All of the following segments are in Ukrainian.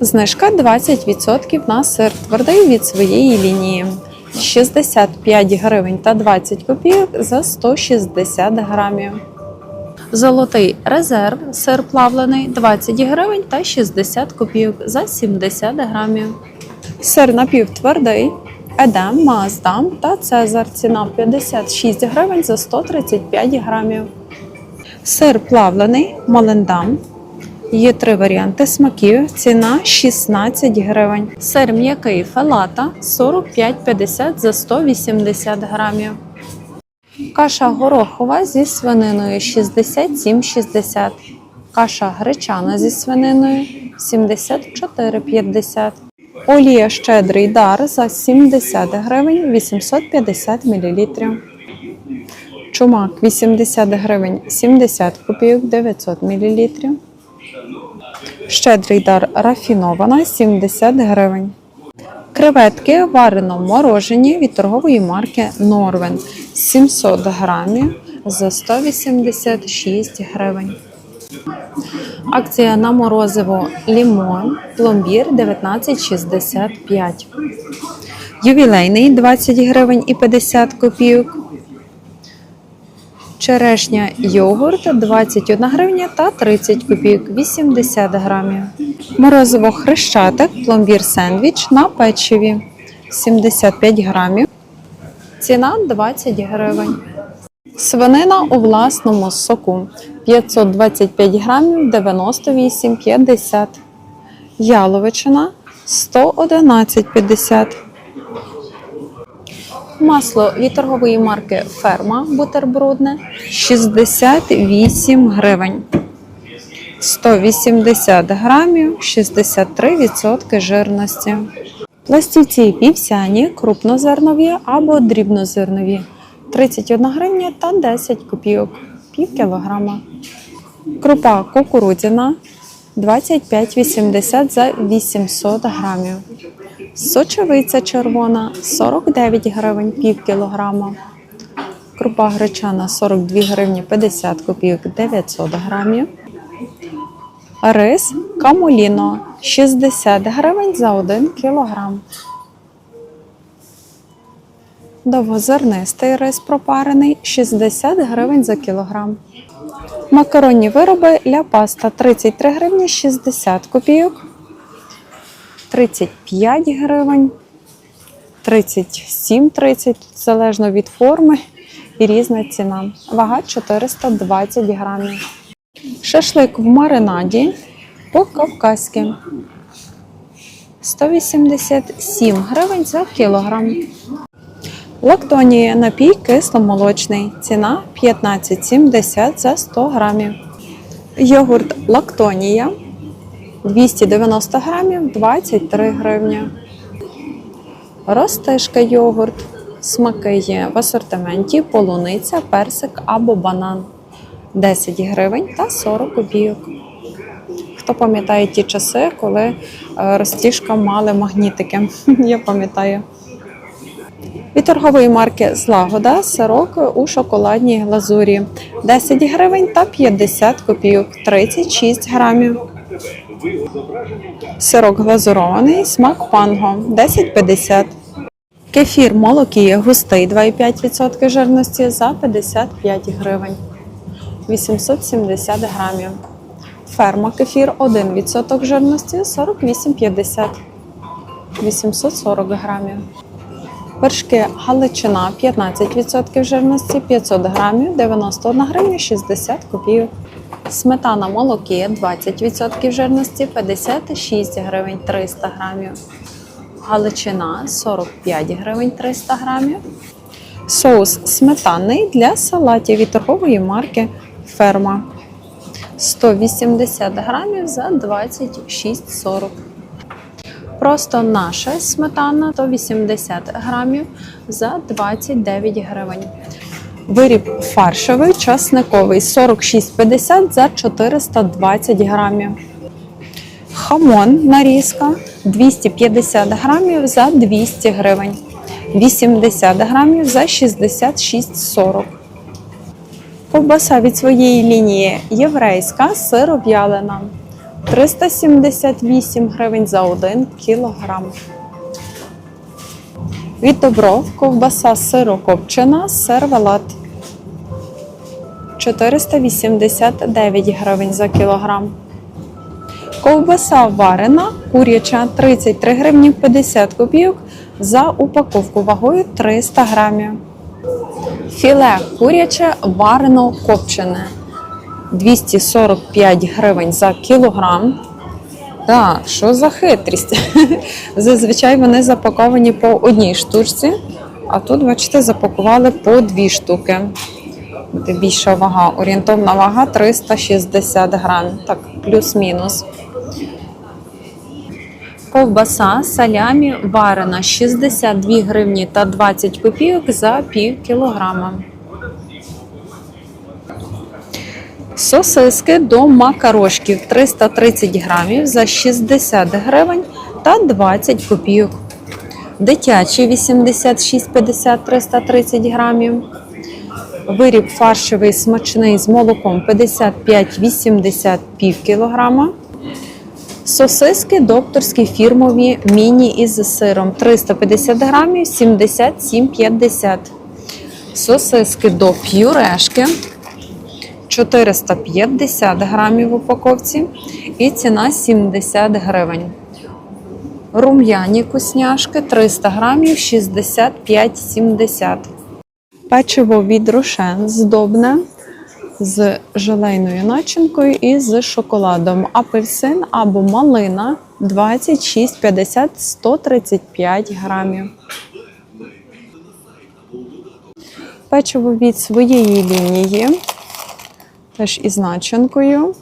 Знижка 20% на сир твердий від своєї лінії. 65 гривень та 20 копійок за 160 грамів. Золотий резерв, сир плавлений 20 гривень та 60 копійок за 70 грамів. Сир напівтвердий, Едем, Маасдам та Цезар. Ціна 56 гривень за 135 грамів. Сир плавлений, Малендам. Є три варіанти смаків. Ціна 16 гривень. Сир м'який фелата 45,50 за 180 грамів. Каша горохова зі свининою 67,60. Каша гречана зі свининою 74,50. Олія щедрий дар за 70 гривень 850 мл. Чумак 80 гривень 70 копійок 900 мл. Щедрий дар рафінована 70 гривень. Креветки варено морожені від торгової марки Норвен 700 грамів за 186 гривень. Акція на морозиво лімон пломбір 19,65. Ювілейний 20 гривень і 50 копійок. Черешня йогурт 21 гривня та 30 копійок 80 грамів. Морозиво хрещатик, пломбір сендвіч на печиві 75 грамів. Ціна 20 гривень. Свинина у власному соку 525 грамів 98,50. Яловичина 111,50. Масло від торгової марки Ферма бутербродне 68 гривень. 180 грамів 63% жирності. Пластівці півсяні, крупнозернові або дрібнозернові 31 гривня та 10 копійок пів кілограма. Крупа кукурудзяна 25,80 за 800 грамів. Сочевиця червона 49 гривень пів кілограма. Крупа гречана 42 гривні 50 копійок 900 грамів. Рис камуліно 60 гривень за 1 кілограм. Довгозернистий рис пропарений 60 гривень за кілограм. Макаронні вироби ля паста 33 гривні 60 копійок. 35 гривень, 37,30, залежно від форми і різна ціна. Вага 420 грамів. Шашлик в маринаді по-кавказьки. 187 гривень за кілограм. Лактонія напій кисломолочний. Ціна 15,70 за 100 грамів. Йогурт Лактонія 290 грамів 23 гривні. Ростишка йогурт. Смаки є в асортименті полуниця, персик або банан. 10 гривень та 40 копійок. Хто пам'ятає ті часи, коли е, розтіжка мали магнітики? Я пам'ятаю. Від торгової марки Злагода сирок у шоколадній глазурі 10 гривень та 50 копійок 36 грамів. Сирок глазурований, смак панго 10,50. Кефір молокія густий 2,5% жирності за 55 гривень. 870 грамів. Ферма кефір 1% жирності 48,50. 840 грамів. Вершки Галичина 15% жирності 500 грамів 91 гривня 60 копійок. Сметана молоки 20% жирності 56 гривень 300 грамів. Галичина 45 гривень 300 грамів. Соус сметанний для салатів від торгової марки Ферма 180 грамів за 26,40. Просто наша сметана 180 грамів за 29 гривень. Виріб фаршовий часниковий 46,50 за 420 грамів. Хамон нарізка 250 грамів за 200 гривень. 80 грамів за 66,40. Ковбаса від своєї лінії єврейська сиров'ялина 378 гривень за 1 кілограм. Від Добров ковбаса сирокопчена, сервелат 489 гривень за кілограм. Ковбаса варена, куряча 33 гривні 50 копійок за упаковку вагою 300 грамів. Філе куряче варено копчене 245 гривень за кілограм. Так, що за хитрість? Зазвичай вони запаковані по одній штучці, а тут, бачите, запакували по дві штуки. Буде більша вага. Орієнтовна вага 360 грам. Так, плюс-мінус. Ковбаса салямі варена 62 гривні та 20 копійок за пів кілограма. Сосиски до макарошків 330 грамів за 60 гривень та 20 копійок. Дитячі 86,50 330 грамів. Виріб фаршевий смачний з молоком 55,80 пів кілограма. Сосиски докторські фірмові міні із сиром 350 грамів 77,50. Сосиски до п'юрешки 450 грамів в упаковці і ціна 70 гривень. Рум'яні кусняшки 300 грамів 65,70. Печиво від Рошен здобне з желейною начинкою і з шоколадом. Апельсин або малина 26,50 135 грамів. Печиво від своєї лінії, теж із начинкою.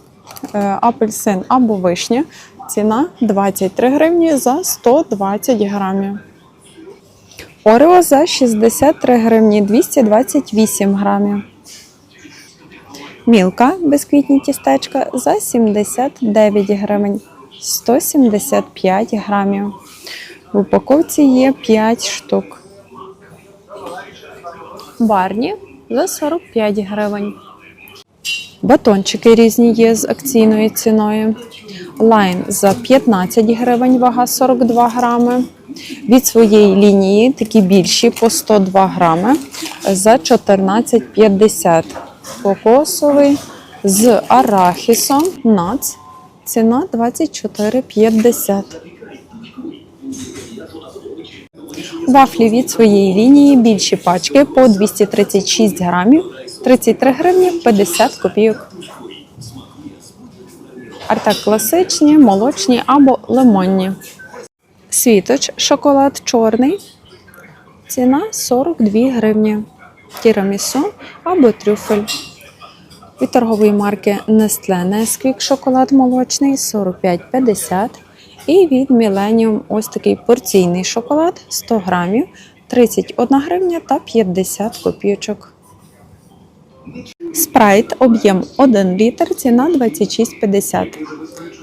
Е, Апельсин або вишня. Ціна 23 гривні за 120 грамів. Орео за 63 гривні 228 грамів. Мілка безквітні тістечка за 79 гривень 175 грамів. В упаковці є 5 штук. Барні за 45 гривень. Батончики різні є з акційною ціною. Лайн за 15 гривень, вага 42 грами. Від своєї лінії такі більші по 102 грами за 14,50. Кокосовий з арахісом нац. Ціна 24,50. Вафлі від своєї лінії більші пачки по 236 грамів, 33 гривні 50 копійок. А так класичні, молочні або лимонні. Світоч шоколад чорний. Ціна 42 гривні. Тірамісу або трюфель. Від торгової марки Nestle Nesquik шоколад молочний 45,50. І від Millennium ось такий порційний шоколад 100 грамів 31 гривня та 50 копійочок. Спрайт об'єм 1 літр, ціна 26,50.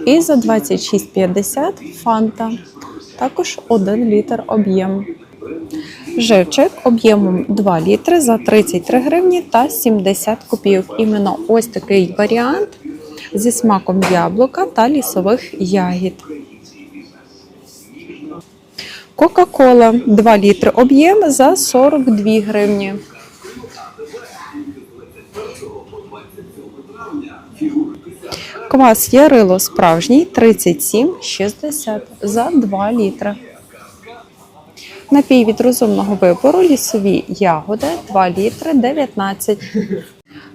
І за 26,50 фанта. Також 1 літр об'єм. Живчик об'ємом 2 літри за 33 гривні та 70 копійок. Іменно ось такий варіант зі смаком яблука та лісових ягід. Кока-кола 2 літри об'єм за 42 гривні. Квас Ярило справжній 37,60 за 2 літри. Напій від розумного вибору лісові ягоди 2 літри 19.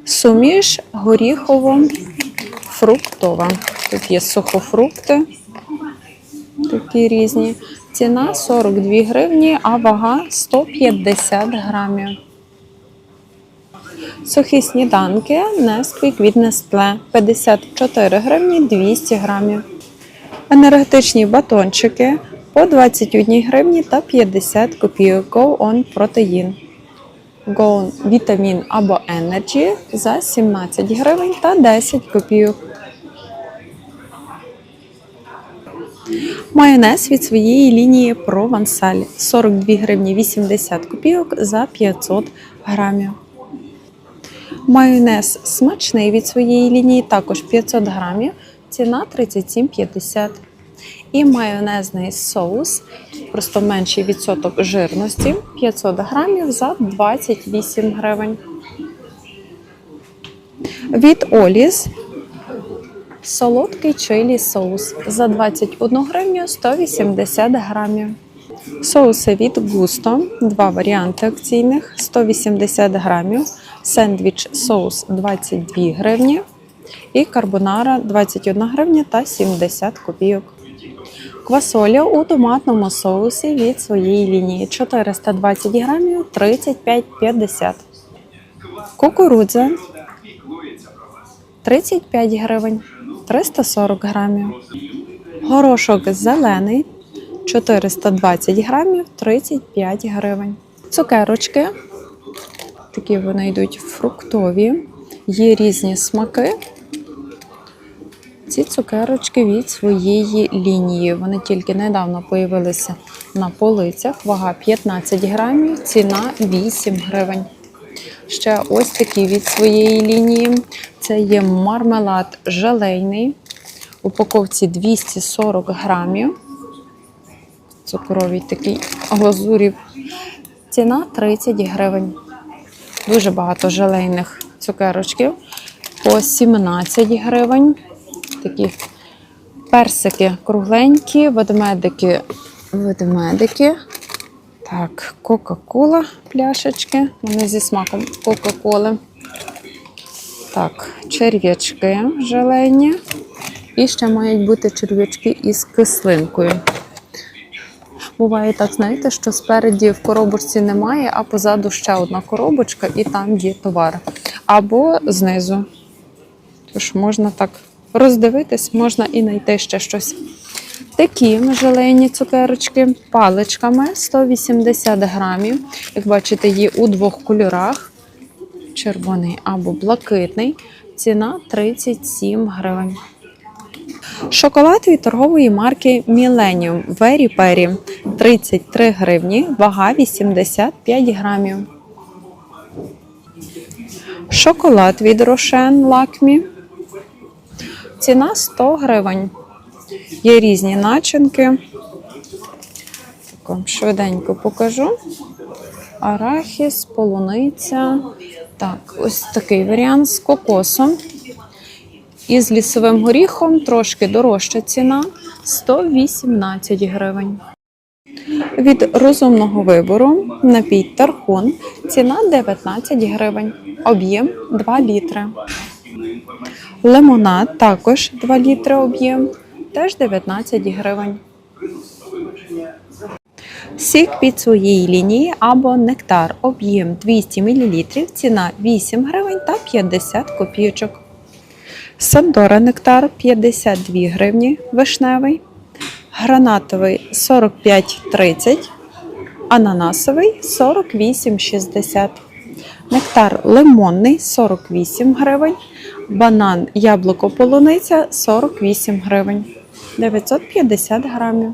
Суміш горіхово-фруктова. Тут є сухофрукти, такі різні. Ціна 42 гривні, а вага 150 грамів. Сухі сніданки Несквік від Nestle 54 гривні 200 грамів. Енергетичні батончики по 21 гривні та 50 копійок Go On протеїн. Go On вітамін або Energy за 17 гривень та 10 копійок. Майонез від своєї лінії Провансаль 42 гривні 80 копійок за 500 грамів. Майонез смачний від своєї лінії також 500 грамів. ціна 37,50. І майонезний соус, просто менший відсоток жирності, 500 грамів за 28 гривень. Від Оліс солодкий чилі соус за 21 гривню 180 грамів. Соуси від Густо, два варіанти акційних 180 грамів, сендвіч соус 22 гривні і карбонара 21 гривня та 70 копійок. Квасоля у томатному соусі від своєї лінії 420 грамів 35,50. Кукурудза 35 гривень 340 грамів. Горошок зелений 420 грамів 35 гривень. Цукерочки. Такі вони йдуть фруктові. Є різні смаки. Ці цукерочки від своєї лінії. Вони тільки недавно появилися на полицях. Вага 15 грамів, ціна 8 гривень. Ще ось такі від своєї лінії. Це є мармелад желейний. Упаковці 240 грамів. Цукровий такий глазурів. Ціна 30 гривень. Дуже багато желейних цукерочків. По 17 гривень. Такі персики кругленькі, ведмедики, ведмедики. Так, Кока-Кола пляшечки. Вони зі смаком Кока-Коли. Так, черв'ячки желейні. І ще мають бути черв'ячки із кислинкою. Буває так, знаєте, що спереді в коробочці немає, а позаду ще одна коробочка, і там є товар. Або знизу. Тож можна так роздивитись, можна і знайти ще щось. Такі желейні цукерочки паличками 180 грамів. Як бачите, є у двох кольорах: червоний або блакитний. Ціна 37 гривень. Шоколад від торгової марки Millennium Very Perry 33 гривні, вага 85 грамів. Шоколад від Рошен Лакмі. Ціна 100 гривень. Є різні начинки. Так швиденько покажу. Арахіс, полуниця. Так, ось такий варіант з кокосом. І з лісовим горіхом трошки дорожча ціна 118 гривень. Від розумного вибору напій Тархун ціна 19 гривень, об'єм 2 літри. Лимонад також 2 літри об'єм, теж 19 гривень. Сік від своєї лінії або нектар об'єм 200 мл, ціна 8 гривень та 50 копійочок. Сандора нектар 52 гривні вишневий, гранатовий 45,30, ананасовий 48,60. Нектар лимонний 48 гривень, банан яблуко полуниця 48 гривень, 950 грамів.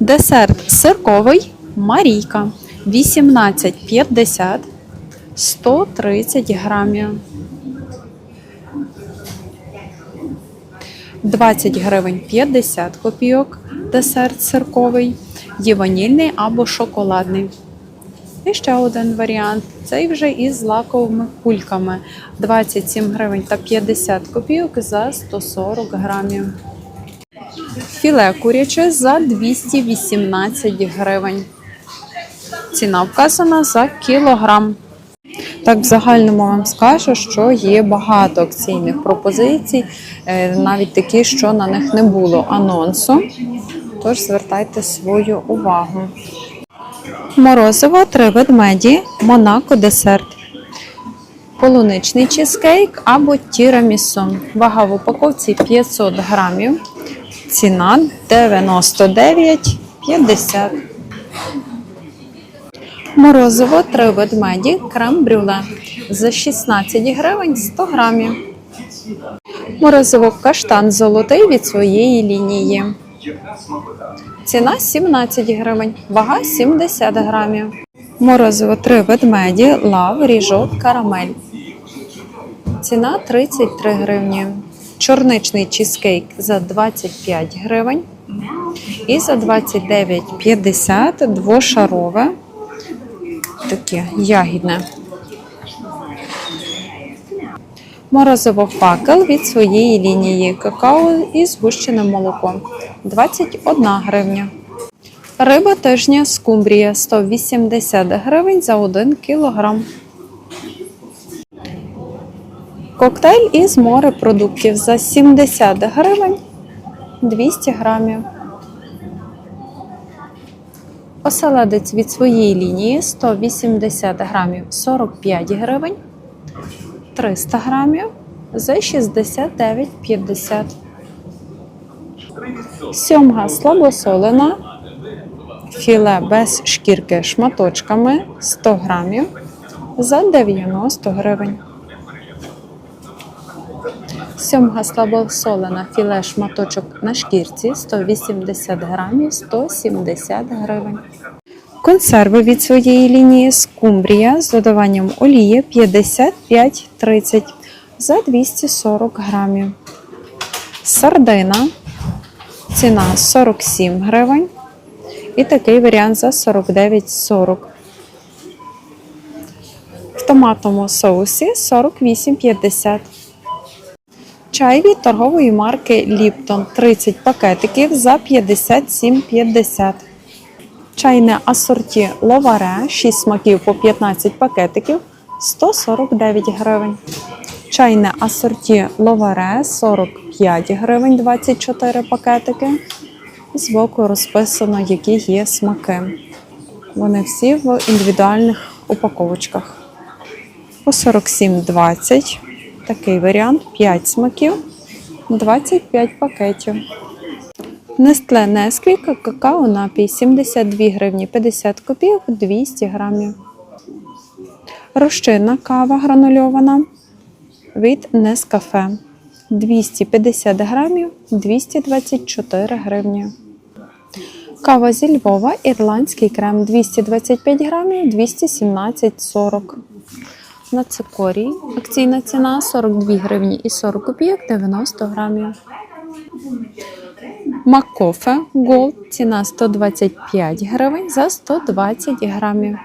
Десерт сирковий Марійка 18,50 130 грамів. 20 гривень 50 копійок. Десерт сирковий, є ванільний або шоколадний. І ще один варіант. Цей вже із лаковими кульками 27 гривень та 50 копійок за 140 грамів. Філе куряче за 218 гривень. Ціна вказана за кілограм. Так, в загальному вам скажу, що є багато акційних пропозицій, е, навіть такі, що на них не було анонсу. Тож звертайте свою увагу. Морозиво три ведмеді, Монако десерт. Полуничний чизкейк або тірамісу. Вага в упаковці 500 грамів. Ціна 99,50. Морозиво три ведмеді, крем брюле за 16 гривень 100 грамів. Морозиво каштан золотий від своєї лінії. Ціна 17 гривень, вага 70 грамів. Морозиво три ведмеді, лав, ріжок, карамель. Ціна 33 гривні. чорничний чізкейк за 25 гривень. І за 29,50 двошарове, таке ягідне. Морозиво факел від своєї лінії какао із згущеним молоком 21 гривня. Риба тижня скумбрія 180 гривень за 1 кілограм. Коктейль із морепродуктів за 70 гривень 200 грамів. Оселедець від своєї лінії 180 грамів 45 гривень. 300 грамів за 69,50. Сьомга слабосолена. Філе без шкірки шматочками 100 грамів за 90 гривень. Сьомга слабосолена філе шматочок на шкірці 180 грамів 170 гривень. Консерви від своєї лінії скумбрія з додаванням олії 55-30 за 240 грамів. Сардина ціна 47 гривень. І такий варіант за 49,40. В томатному соусі 48,50. Чай від торгової марки Ліптон 30 пакетиків за 57,50. Чайне асорті ловаре 6 смаків по 15 пакетиків 149 гривень. Чайне асорті ловаре 45 гривень 24 пакетики. Збоку розписано, які є смаки. Вони всі в індивідуальних упаковочках. По 47,20. Такий варіант 5 смаків, 25 пакетів. Нестле Несквік какао напій 72 гривні 50 копійок 200 грамів. Розчинна кава гранульована від Нескафе 250 грамів 224 гривні. Кава зі Львова ірландський крем 225 грамів 217,40. На цикорій акційна ціна 42 гривні і 40 копійок 90 грамів. Маккофе Голд ціна 125 гривень за 120 грамів.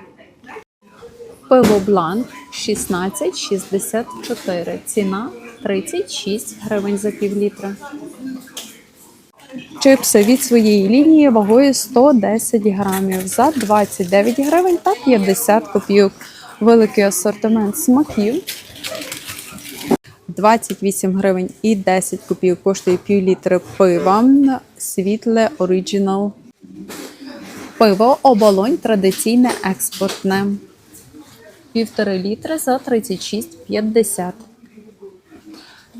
Пиво Бланк 16,64. Ціна 36 гривень за пів літра. Чипси від своєї лінії вагою 110 грамів за 29 гривень та 50 копійок. Великий асортимент смаків. 28 гривень і 10 копійок коштує пів літри пива. Світле Original. Пиво оболонь традиційне експортне. Півтори літри за 36,50.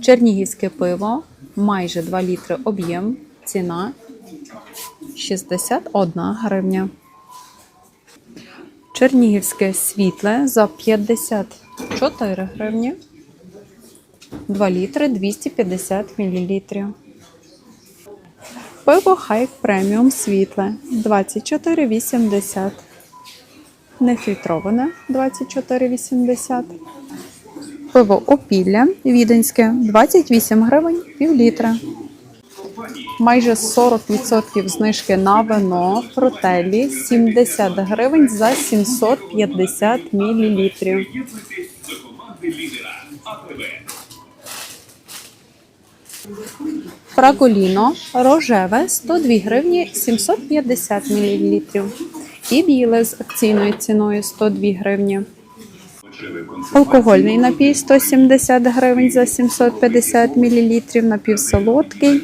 Чернігівське пиво майже 2 літри об'єм. Ціна 61 гривня. Чернігівське світле за 54 гривні. 2 літри 250 мл. Пиво Хайк преміум світле 24,80. Нефільтроване 24,80. Пиво опілля віденське 28 гривень пів літра. Майже 40% знижки на вино фрутелі 70 гривень за 750 мл. Фраголіно рожеве 102 гривні 750 мл. І біле з акційною ціною 102 гривні. Алкогольний напій 170 гривень за 750 мл, напівсолодкий